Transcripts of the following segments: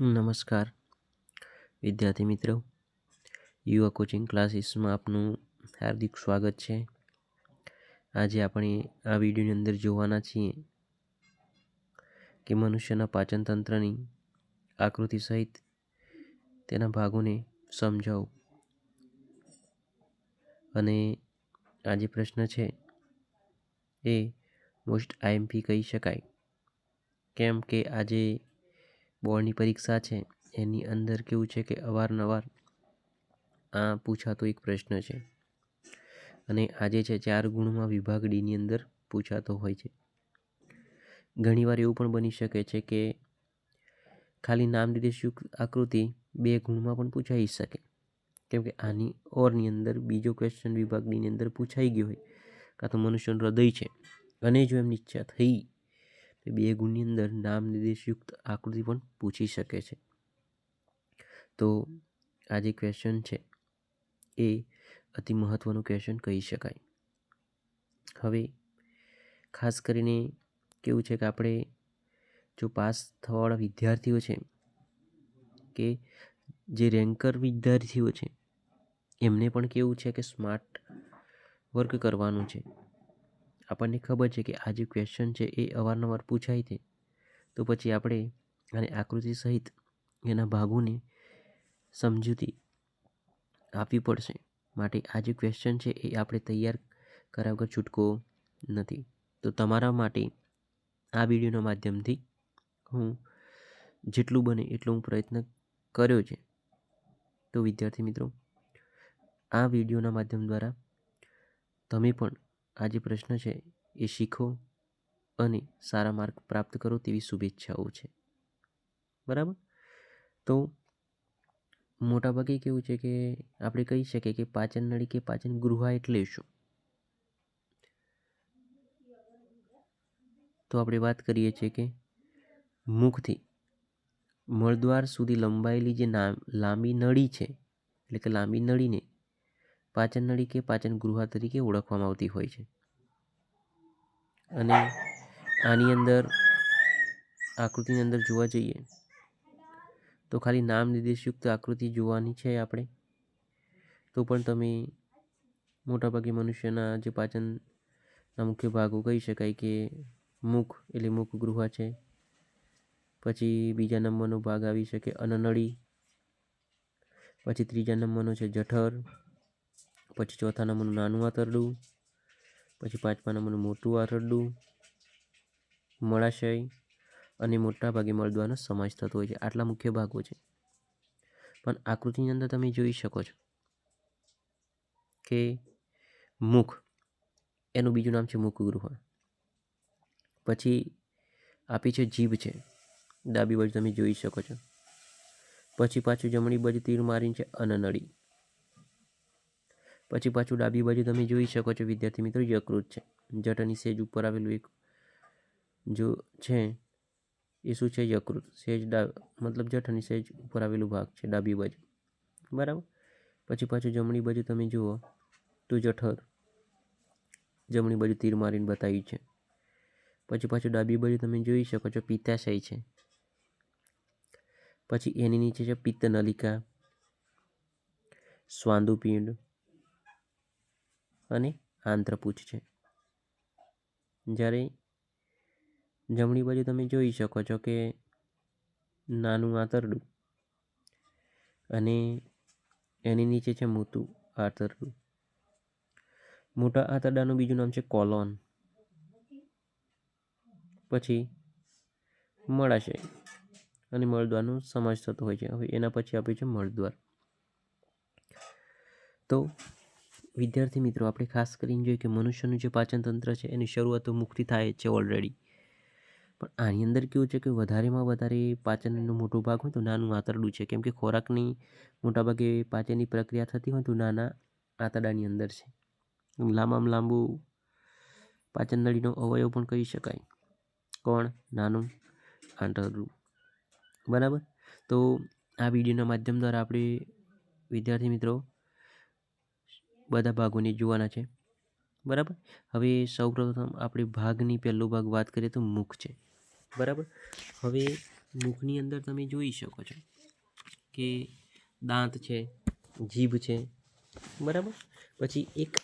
નમસ્કાર. વિદ્યાર્થી મિત્રો, યુવા કોચિંગ ક્લાસીસમાં આપનું હાર્દિક સ્વાગત છે. આજે આપણે આ વિડીયોની અંદર જોવાના છીએ કે મનુષ્યના પાચન તંત્રની આકૃતિ સહિત તેના ભાગોને સમજાવો. અને આ જે પ્રશ્ન છે એ મોસ્ટ આઈએમપી કહી શકાય. કેમ કે આજે બોર્ડની પરીક્ષા છે, એની અંદર કેવું છે કે અવારનવાર આ પૂછાતો એક પ્રશ્ન છે. અને આજે છે ચાર ગુણમાં વિભાગ ડીની અંદર પૂછાતો હોય છે. ઘણીવાર એવું પણ બની શકે છે કે ખાલી નામ નિર્દેશક આકૃતિ બે ગુણમાં પણ પૂછાઈ શકે. કેમ કે આની ઓરની અંદર બીજો ક્વેશ્ચન વિભાગ અંદર પૂછાઈ ગયો હોય, કાં તો મનુષ્યનું હૃદય છે, અને જો એમની ઈચ્છા થઈ તો બે ગુણની અંદર નામ નિર્દેશયુક્ત આકૃતિ પણ પૂછી શકે છે. તો આ જે ક્વેશ્ચન છે, એ અતિ મહત્ત્વનું ક્વેશ્ચન કહી શકાય. હવે ખાસ કરીને કેવું છે કે આપણે જો પાસ થવાવાળા વિદ્યાર્થીઓ છે કે જે રેન્કર વિદ્યાર્થીઓ છે, એમને પણ કેવું છે કે સ્માર્ટ વર્ક કરવાનું છે? આપણને ખબર છે કે આ જે ક્વેશ્ચન છે એ અવારનવાર પૂછાય છે. તો પછી આપણે આને આકૃતિ સહિત એના ભાગોને સમજૂતી આપવી પડશે. માટે આ જે ક્વેશ્ચન છે એ આપણે તૈયાર કર્યા વગર છૂટકો નથી. તો તમારા માટે આ વિડીયોના માધ્યમથી હું જેટલું બને એટલો હું પ્રયત્ન કર્યો છે. તો વિદ્યાર્થી મિત્રો, આ વિડીયોના માધ્યમ દ્વારા તમે પણ આ જે પ્રશ્ન છે, એ શીખો અને સારા માર્ક પ્રાપ્ત કરો તેવી શુભેચ્છાઓ છે. બરાબર? તો મોટાભાગે કેવું છે કે, આપણે કહી શકીએ કે પાચન નળી કે પાચન ગૃહ એટલે શું? તો આપણે વાત કરીએ છીએ કે મુખથી મળદ્વાર સુધી લંબાયેલી જે લાંબી નળી છે, એટલે કે લાંબી નળીને પાચન નળી કે પાચન ગૃહ તરીકે ઓળખવામાં આવતી હોય છે. અને આની અંદર, આકૃતિની અંદર જોવા જઈએ, તો ખાલી નામ નિર્દેશયુક્ત આકૃતિ જોવાની છે આપણે. તો પણ તમે મોટાભાગે મનુષ્યના જે પાચનના મુખ્ય ભાગો કહી શકાય કે મુખ એટલે મુખ ગૃહ છે. પછી બીજા નંબરનો ભાગ આવી શકે અનનળી પછી ત્રીજા નંબરનો છે જઠર. પછી ચોથા નંબરનું નાનું આંતરડું, પછી પાંચમા નંબરનું મોટું આંતરડું, મળાશય અને મોટા ભાગે મળદ્વાનો સમાવેશ થતો હોય છે. આટલા મુખ્ય ભાગો છે. પણ આકૃતિની અંદર તમે જોઈ શકો છો કે મુખ, એનું બીજું નામ છે મુખગૃહ. પછી આપી છે જીભ છે. ડાબી બાજુ તમે જોઈ શકો છો. પછી પાછું જમણી બાજુ તીર મારીને છે અનનળી. પછી પાછું ડાબી બાજુ તમે જોઈ શકો છો, વિદ્યાર્થી મિત્રો યકૃત છે. જટની સેજ ઉપર આવેલું એક જો છે, એ શું છે યકૃત સેજ ડા, મતલબ જઠની સેજ ઉપર આવેલું ભાગ છે, ડાબી બાજુ. બરાબર? પછી પાછું જમણી બાજુ તમે જુઓ તો જઠર. જમણી બાજુ તીર મારીને બતાવ્યું છે. પછી પાછું ડાબી બાજુ તમે જોઈ શકો છો, પિત્તાશય છે. પછી એની નીચે છે, પિત્ત નલિકા. સ્વાદુપિંડ. અને આંત્રપૂછ છે. જ્યારે જમણી બાજુ તમે જોઈ શકો છો કે નાનું આંતરડું અને એની નીચે છે મોટું આંતરડું. મોટા આંતરડાનું બીજું નામ છે કોલોન. પછી મળાશય અને મળદ્વારનો સમાજ થતો હોય છે. હવે એના પછી આપ્યું છે મળદ્વાર. તો વિદ્યાર્થી મિત્રો, આપણે ખાસ કરીને જોઈએ કે મનુષ્યનું જે પાચન તંત્ર છે, એની શરૂઆત તો મુખથી થાય છે ઓલરેડી પણ આની અંદર કેવું છે કે વધારેમાં વધારે પાચનનો મોટો ભાગ હોય તો નાનું આંતરડું છે. કેમ કે ખોરાકની મોટાભાગે પાચનની પ્રક્રિયા થતી હોય તો નાના આંતરડાની અંદર છે. લાંબામાં લાંબુ પાચન નળીનો અવયવ પણ કહી શકાય. કોણ? નાનું આંતરડું. બરાબર? તો આ વિડીયોના માધ્યમ દ્વારા આપણે વિદ્યાર્થી મિત્રો બધા ભાગોને જોવાના છે. બરાબર? હવે સૌપ્રથમ આપણે ભાગની પહેલો ભાગ વાત કરીએ તો મુખ છે. બરાબર? હવે મુખની અંદર તમે જોઈ શકો છો કે દાંત છે, જીભ છે. બરાબર? પછી એક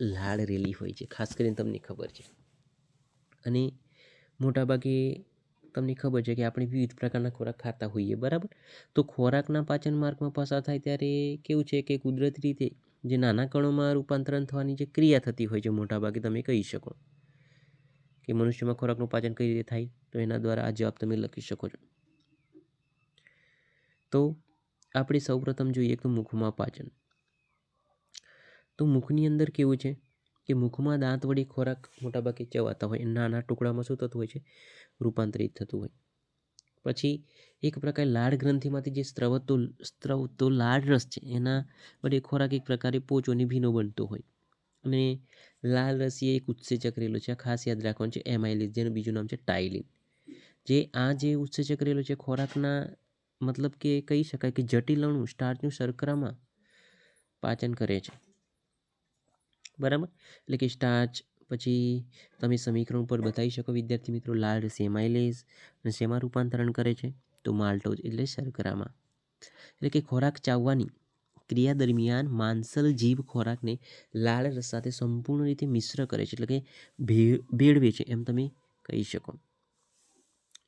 લાળ રેલી હોય છે, ખાસ કરીને તમને ખબર છે. અને મોટાભાગે તમને ખબર છે કે આપણે વિવિધ પ્રકારના ખોરાક ખાતા હોઈએ, બરાબર? તો ખોરાકના પાચન માર્ગમાં પસાર થાય ત્યારે કેવું છે કે કુદરતી રીતે જે નાના કણોમાં રૂપાંતરણ થવાની જે ક્રિયા થતી હોય છે, મોટાભાગે તમે કહી શકો. કે મનુષ્યમાં ખોરાકનું પાચન કઈ રીતે થાય, તો એના દ્વારા આ જવાબ તમે લખી શકો છો. તો આપણે સૌપ્રથમ જોઈએ તો મુખમાં પાચન. તો મુખની અંદર કેવું છે કે મુખમાં દાંત વડે ખોરાક મોટાભાગે ચવાતા હોય નાના ટુકડામાં શું થતું હોય છે? રૂપાંતરિત થતું હોય. પછી એક પ્રકારે લાળ ગ્રંથિમાંથી જે સ્ત્રવતો સ્ત્રવતો લાળ રસ છે, એના વડે ખોરાક એક પ્રકારે પોચોની ભીનો બનતો હોય. અને લાલ રસ એ એક ઉત્સેચક રહેલો છે, આ ખાસ યાદ રાખવાનું છે, એમાઇલિસ, જેનું બીજું નામ છે ટાઇલિન. જે આ જે ઉત્સેચક રહેલો છે, ખોરાકના મતલબ કે કહી શકાય કે જટિલ અણુ સ્ટાર્ચનું શર્કરામાં પાચન કરે છે. બરાબર? એટલે કે સ્ટાર્ચ પછી તમે સમીકરણ ઉપર બતાવી શકો, વિદ્યાર્થી મિત્રો, લાલ સેમાઇલેઝ અને શેમાં રૂપાંતરણ કરે છે? તો માલ્ટોઝ એટલે શર્કરામાં. એટલે કે ખોરાક ચાવવાની ક્રિયા દરમિયાન માંસલ જીભ ખોરાકને લાળ રસ સાથે સંપૂર્ણ રીતે મિશ્ર કરે છે, એટલે કે ભેળવે છે, એમ તમે કહી શકો.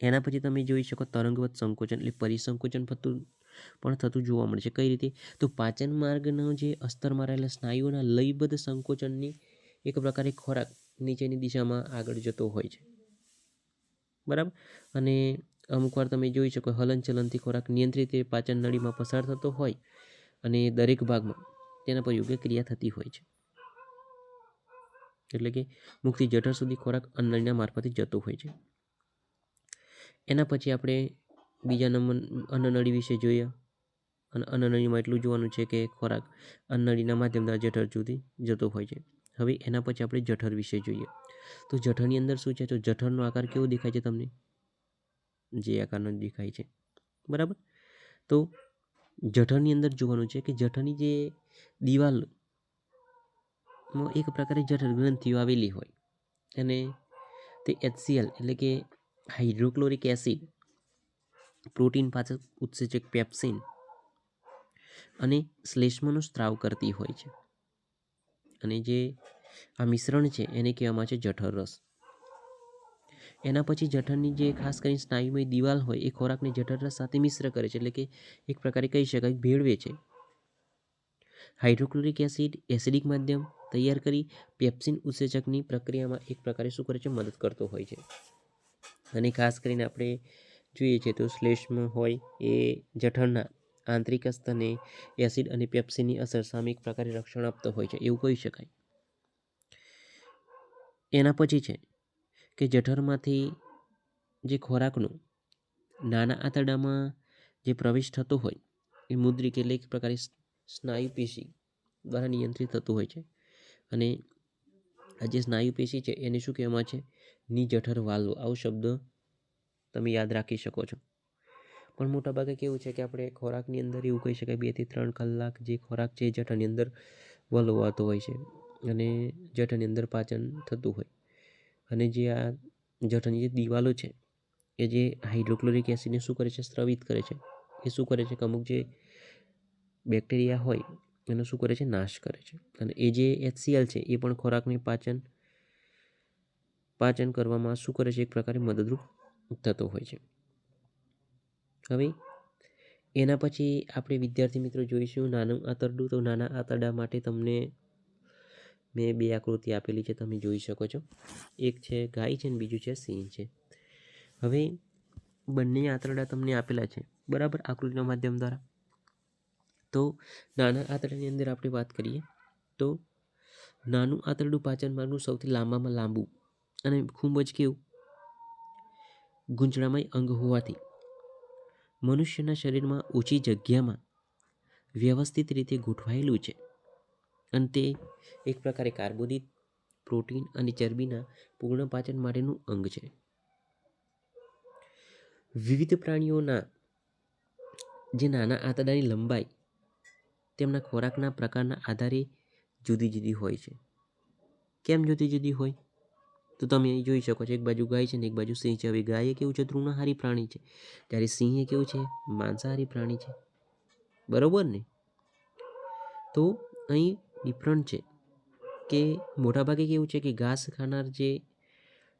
એના પછી તમે જોઈ શકો તરંગવત સંકોચન, એટલે પરિસંકોચન થતું, પણ થતું જોવા મળે છે. કઈ રીતે? તો પાચન માર્ગનો જે અસ્તરમાં રહેલા સ્નાયુઓના લયબદ્ધ સંકોચનની એક પ્રકારે ખોરાક નીચેની દિશામાં આગળ જતો હોય છે. બરાબર? અને અમુક વાર તમે જોઈ શકો હલનચલનથી ખોરાક નિયંત્રિત રીતે પાચન નળીમાં પસાર થતો હોય અને દરેક ભાગમાં તેના પર યોગ્ય ક્રિયા થતી હોય છે. એટલે કે મુખથી જઠર સુધી ખોરાક અન્નળીના મારફતે જતો હોય છે. એના પછી આપણે બીજા નંબર અન્નનળી વિશે જોઈએ. અને અન્નનળીમાં એટલું જોવાનું છે કે ખોરાક અન્નનળીના માધ્યમ દ્વારા જઠર સુધી જતો હોય છે. હવે એના પછી આપણે જઠર વિશે જોઈએ. તો જઠરની અંદર શું છે? તો જઠરનો આકાર કેવો દેખાય છે તમને? જે આકારનો દેખાય છે. બરાબર? તો જઠરની અંદર જોવાનું છે કે જઠરની જે દિવાલમાં એક પ્રકારે જઠર ગ્રંથિઓ આવેલી હોય અને તે એચસીએલ એટલે કે હાઇડ્રોક્લોરિક એસિડ, પ્રોટીન પાછળ ઉત્સેચક પેપ્સિન અને શ્લેષ્મનો સ્ત્રાવ કરતી હોય છે. અને જે આ મિશ્રણ છે એને કહેવામાં છે જઠર રસ. એના પછી જઠરની જે ખાસ કરીને સ્નાયુમય દિવાલ હોય એ ખોરાકને જઠર રસ સાથે મિશ્ર કરે છે એટલે કે એક પ્રકારે કહી શકાય ભેળવે છે. હાઇડ્રોક્લોરિક એસિડ એસિડિક માધ્યમ તૈયાર કરી પેપ્સિન ઉત્સેચકની પ્રક્રિયામાં એક પ્રકારે શું કરે છે? મદદ કરતો હોય છે. અને ખાસ કરીને આપણે જોઈએ છે તો શ્લેષ્મ હોય એ જઠરના આંતરિક સ્તને એસિડ અને પેપ્સીની અસર સામે એક પ્રકારે રક્ષણ આપતો હોય છે, એવું કહી શકાય. એના પછી છે કે જઠરમાંથી જે ખોરાકનું નાના આંતરડામાં જે પ્રવેશ થતો હોય, એ મુદ્રિક એટલે એક પ્રકારે સ્નાયુ પેશી દ્વારા નિયંત્રિત થતું હોય છે. અને આ જે સ્નાયુ પેશી છે, એને શું કહેવામાં છે? ની જઠર વાલ્વ. આવો શબ્દ તમે યાદ રાખી શકો છો. પણ મોટાભાગે કેવું છે કે આપણે ખોરાકની અંદર એવું કહી શકાય બેથી ત્રણ કલાક જે ખોરાક છે એ જઠરની અંદર વલોવાતો હોય છે અને જઠરની અંદર પાચન થતું હોય. અને જે આ જઠરની જે દિવાલો છે એ જે હાઇડ્રોક્લોરિક એસિડને શું કરે છે? સ્ત્રવિત કરે છે. એ શું કરે છે કે અમુક જે બેક્ટેરિયા હોય એનો શું કરે છે? નાશ કરે છે. અને એ જે એચસીએલ છે એ પણ ખોરાકને પાચન પાચન કરવામાં શું કરે છે? એક પ્રકારે મદદરૂપ થતો હોય છે. હવે એના પછી આપણે વિદ્યાર્થી મિત્રો જોઈશું નાનું આંતરડું. તો નાના આંતરડા માટે તમને મેં બે આકૃતિ આપેલી છે, તમે જોઈ શકો છો. એક છે ગાય છે અને બીજું છે સિંહ છે. હવે બંને આંતરડા તમને આપેલા છે, બરાબર આકૃતિના માધ્યમ દ્વારા. તો નાના આંતરડાની અંદર આપણે વાત કરીએ, તો નાનું આંતરડું પાચન માર્ગનું સૌથી લાંબામાં લાંબુ અને ખૂબ જ કેવું, ગૂંચળામય અંગ હોવાથી. મનુષ્યના શરીરમાં ઓછી જગ્યામાં વ્યવસ્થિત રીતે ગોઠવાયેલું છે. અને તે એક પ્રકારે કાર્બોદિત, પ્રોટીન અને ચરબીના પૂર્ણ પાચન માટેનું અંગ છે. વિવિધ પ્રાણીઓના જે નાના આંતરડાની લંબાઈ તેમના ખોરાકના પ્રકારના આધારે જુદી જુદી હોય છે. કેમ જુદી જુદી હોય? તો તમે અહીં જોઈ શકો છો, એક બાજુ ગાય છે ને એક બાજુ સિંહ છે. હવે ગાય કેવું છે? તૃણાહારી પ્રાણી છે. જ્યારે સિંહ એ કેવું છે? માંસાહારી પ્રાણી છે. બરોબર ને? તો અહીં ડિફરન્ટ છે કે મોટાભાગે કેવું છે કે ઘાસ ખાનાર જે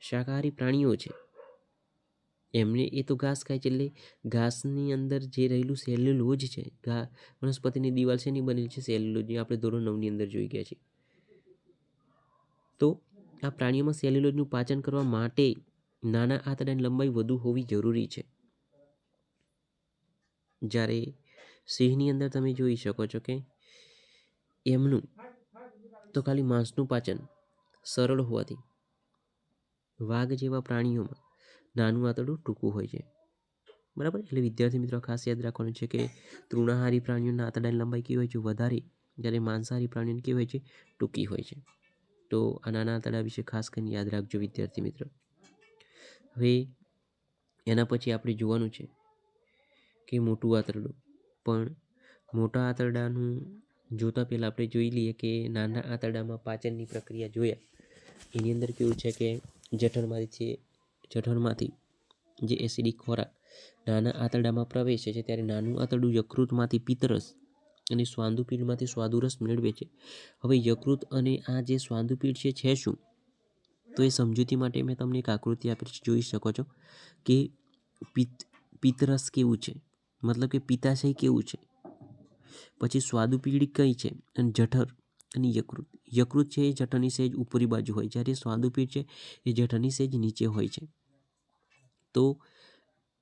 શાકાહારી પ્રાણીઓ છે, એમને એ તો ઘાસ ખાય છે. એટલે ઘાસની અંદર જે રહેલું સેલ્યુલોજ છે, ઘા, વનસ્પતિની દિવાલ છે એની બનેલી છે સેલ્યુલોજ આપણે ધોરણ નવની અંદર જોઈ ગયા છીએ. તો આ પ્રાણીઓમાં સેલ્યુલોજનું પાચન કરવા માટે નાના આંતરડાની લંબાઈ વધુ હોવી જરૂરી છે. જ્યારે સિંહની અંદર તમે જોઈ શકો છો કે એમનું તો ખાલી માંસનું પાચન સરળ હોવાથી વાઘ જેવા પ્રાણીઓમાં નાનું આંતરડું ટૂંકું હોય છે. બરાબર? એટલે વિદ્યાર્થી મિત્રો, ખાસ યાદ રાખવાનું છે કે તૃણાહારી પ્રાણીઓના આંતરડાની લંબાઈ કેવી હોય છે? વધારે. જ્યારે માંસાહારી પ્રાણીઓની કેવી હોય છે? ટૂંકી હોય છે. તો આ નાના તળાવ વિશે ખાસ કરીને યાદ રાખજો વિદ્યાર્થી મિત્રો. હવે એના પછી આપણે જોવાનું છે કે મોટું આંતરડું. પણ મોટા આંતરડાનું જોતાં પહેલાં આપણે જોઈ લઈએ કે નાના આંતરડામાં પાચનની પ્રક્રિયા જોયા. એની અંદર કેવું છે કે જઠરમાંથી છે, જઠરમાંથી જે એસિડિક ખોરાક નાના આંતરડામાં પ્રવેશે છે, ત્યારે નાનું આંતરડું યકૃતમાંથી પિત્તરસ અને સ્વાદુપિંડમાંથી સ્વાદુરસ મેળવે છે. હવે યકૃત અને આ જે સ્વાદુપિંડ છે છે શું? તો એ સમજૂતી માટે મેં તમને એક આકૃતિ આપી છે, જોઈ શકો છો કે પિત્ત પિત્તરસ કેવું છે? મતલબ કે પિત્તાશય કેવું છે? પછી સ્વાદુપીડી કઈ છે? અને જઠર અને યકૃત. યકૃત છે એ જઠરની સહેજ ઉપરી બાજુ હોય. જ્યારે સ્વાદુપીઠ છે એ જઠરની સહેજ નીચે હોય છે. તો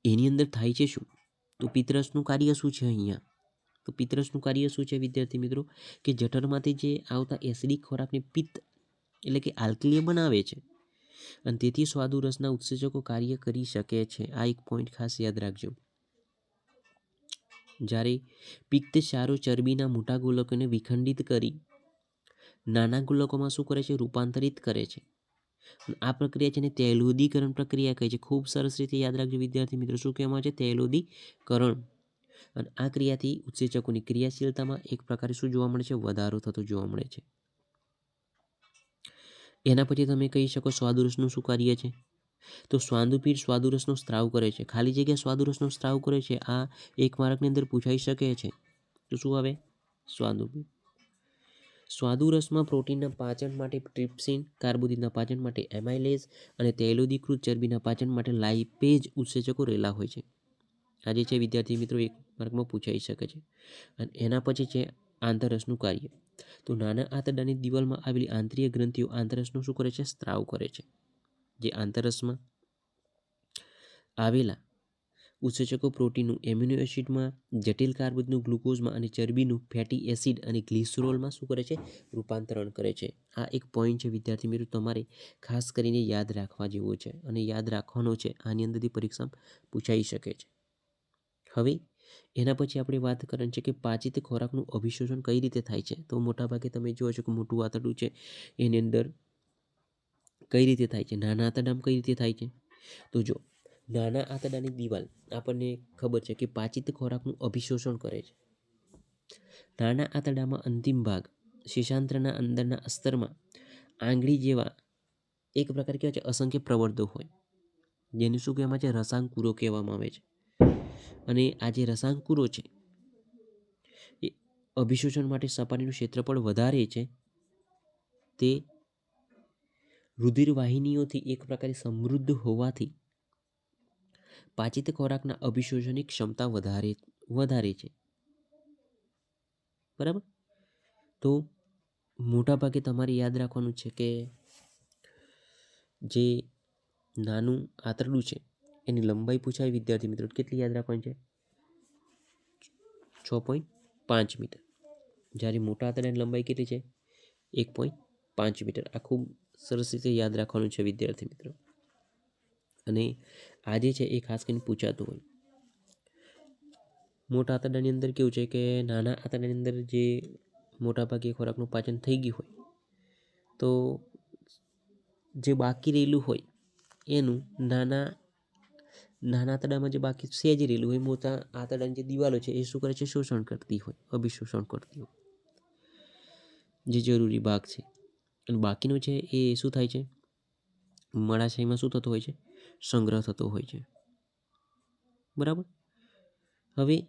એની અંદર થાય છે શું? તો પિત્તરસનું કાર્ય શું છે અહીંયા? તો પિત્તરસનું કાર્ય શું છે, વિદ્યાર્થી મિત્રો? કે જઠરમાંથી જે આવતા એસિડિક ખોરાકને પિત્ત એટલે કે આલ્કલીય બનાવે છે. અને તેથી સ્વાદુ રસના ઉત્સેચકો કાર્ય કરી શકે છે. આ એક પોઈન્ટ ખાસ યાદ રાખજો. જ્યારે પિત્ત સારો ચરબીના મોટા ગોલકોને વિખંડિત કરી નાના ગોલકોમાં શું કરે છે, રૂપાંતરિત કરે છે. આ પ્રક્રિયા છે ને તૈલોદીકરણ પ્રક્રિયા કહે છે. ખૂબ સરસ રીતે યાદ રાખજો વિદ્યાર્થી મિત્રો, શું કહેવામાં છે? તૈલોદીકરણ. અને આ ક્રિયાથી ઉત્સેચકોની ક્રિયાશીલતામાં એક પ્રકારે શું જોવા મળે છે? વધારો થતો જોવા મળે છે. એના પછી તમે કહી શકો સ્વાદુરસનું શું કાર્ય છે? તો સ્વાદુપીઠ સ્વાદુરસનો સ્ત્રાવ કરે છે. ખાલી જગ્યા સ્વાદુરસનો સ્ત્રાવ કરે છે, આ એક માર્કની અંદર પૂછાઈ શકે છે. તો શું આવે? સ્વાદુપીઠ સ્વાદુરસમાં પ્રોટીનના પાચન માટે ટ્રિપ્સિન, કાર્બોદિતના પાચન માટે એમાઇલેઝ અને તૈલોદીકૃત ચરબીના પાચન માટે લાઇપેજ ઉત્સેચકો રહેલા હોય છે. આજે છે વિદ્યાર્થી મિત્રો એક માર્કમાં પૂછાઈ શકે છે અને એના પછી છે આંતરસનું કાર્ય. તો નાના આંતરડાની દિવાલમાં આવેલી આંતરીય ગ્રંથિઓ આંતરસનું શું કરે છે? સ્ત્રાવ કરે છે. જે આંતરસમાં આવેલા ઉત્સેચકો પ્રોટીનનું એમ્યુનો એસિડમાં, જટિલ કાર્બોદનું ગ્લુકોઝમાં અને ચરબીનું ફેટી એસિડ અને ગ્લિસરોલમાં શું કરે છે? રૂપાંતરણ કરે છે. આ એક પોઈન્ટ છે વિદ્યાર્થી મિત્રો તમારે ખાસ કરીને યાદ રાખવા જેવો છે અને યાદ રાખવાનો છે. આની અંદરથી પરીક્ષામાં પૂછાઈ શકે છે. હવે એના પછી આપણે વાત કરવાની છે કે પાચિત ખોરાકનું અભિશોષણ કઈ રીતે થાય છે? તો મોટાભાગે તમે જુઓ છો કે મોટું આંતરડું છે, એની અંદર કઈ રીતે થાય છે? નાના આંતરડામાં કઈ રીતે થાય છે? તો જો નાના આંતરડાની દિવાલ આપણને ખબર છે કે પાચિત ખોરાકનું અભિશોષણ કરે છે. નાના આંતરડામાં અંતિમ ભાગ શેષાંત્રના અંદરના અસ્તરમાં આંગળી જેવા એક પ્રકાર કહેવાય છે, અસંખ્ય પ્રવર્ધો હોય. જેને શું કહેવામાં છે? રસાંકુરો કહેવામાં આવે છે. અને આ જે રસાંકુરો છે, એ અભિશોષણ માટે સપાટીનું ક્ષેત્રફળ વધારે છે, તે રુધિર વાહિનીઓથી એક પ્રકારે સમૃદ્ધ હોવાથી પાચિત ખોરાકના અભિશોષણની ક્ષમતા વધારે વધારે છે. બરાબર? તો મોટાભાગે તમારે યાદ રાખવાનું છે કે જે નાનું આંતરડું છે એની લંબાઈ પૂછાય વિદ્યાર્થી મિત્રો, કેટલી યાદ રાખવાની છે? છ પોઈન્ટ પાંચ મીટર. જ્યારે મોટા આંતરડાની લંબાઈ કેટલી છે? એક પોઈન્ટ પાંચ મીટર. આ ખૂબ સરસ રીતે યાદ રાખવાનું છે વિદ્યાર્થી મિત્રો. અને આજે છે એ ખાસ કરીને પૂછાતું હોય. મોટા આંતરડાની અંદર કેવું છે કે નાના આંતરડાની અંદર જે મોટાભાગે ખોરાકનું પાચન થઈ ગયું હોય, તો જે બાકી રહેલું હોય એનું નાના નાના આંતરડામાં જે બાકી સેજ રહેલું હોય, મોટા આંતરડાની જે દિવાલો છે, એ શું કરે છે? શોષણ કરતી હોય, અભિશોષણ કરતી હોય. જે જરૂરી ભાગ છે. અને બાકીનું છે એ શું થાય છે? મળાશયમાં શું થતો હોય છે? સંગ્રહ થતો હોય છે. બરાબર? હવે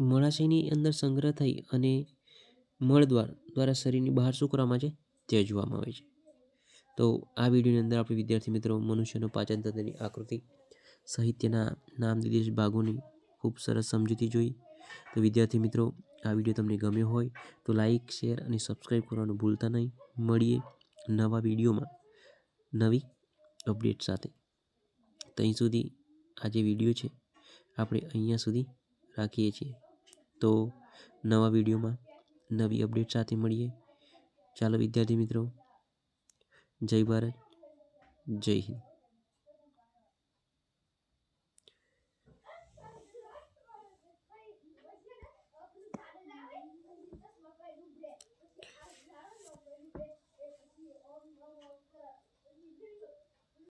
મળાશયની અંદર સંગ્રહ થઈ અને મળદ્વાર દ્વારા શરીરની બહાર શું કરવામાં છે? ત્યજવામાં આવે છે. તો આ વિડીયોની અંદર આપણે વિદ્યાર્થી મિત્રો મનુષ્યનો પાચન તંત્રની આકૃતિ સાહિત્યના નામ નિર્દેશ ભાગોની ખૂબ સરસ સમજૂતી જોઈ. તો વિદ્યાર્થી મિત્રો, આ વીડિયો તમને ગમ્યો હોય તો લાઈક, શેર અને સબસ્ક્રાઈબ કરવાનું ભૂલતા નહીં. મળીએ નવા વિડીયોમાં નવી અપડેટ સાથે. ત્યાં સુધી આ જે વીડિયો છે, આપણે અહીંયા સુધી રાખીએ છીએ. તો નવા વિડીયોમાં નવી અપડેટ સાથે મળીએ. ચાલો વિદ્યાર્થી મિત્રો, જય ભારત, જય હિન્દ.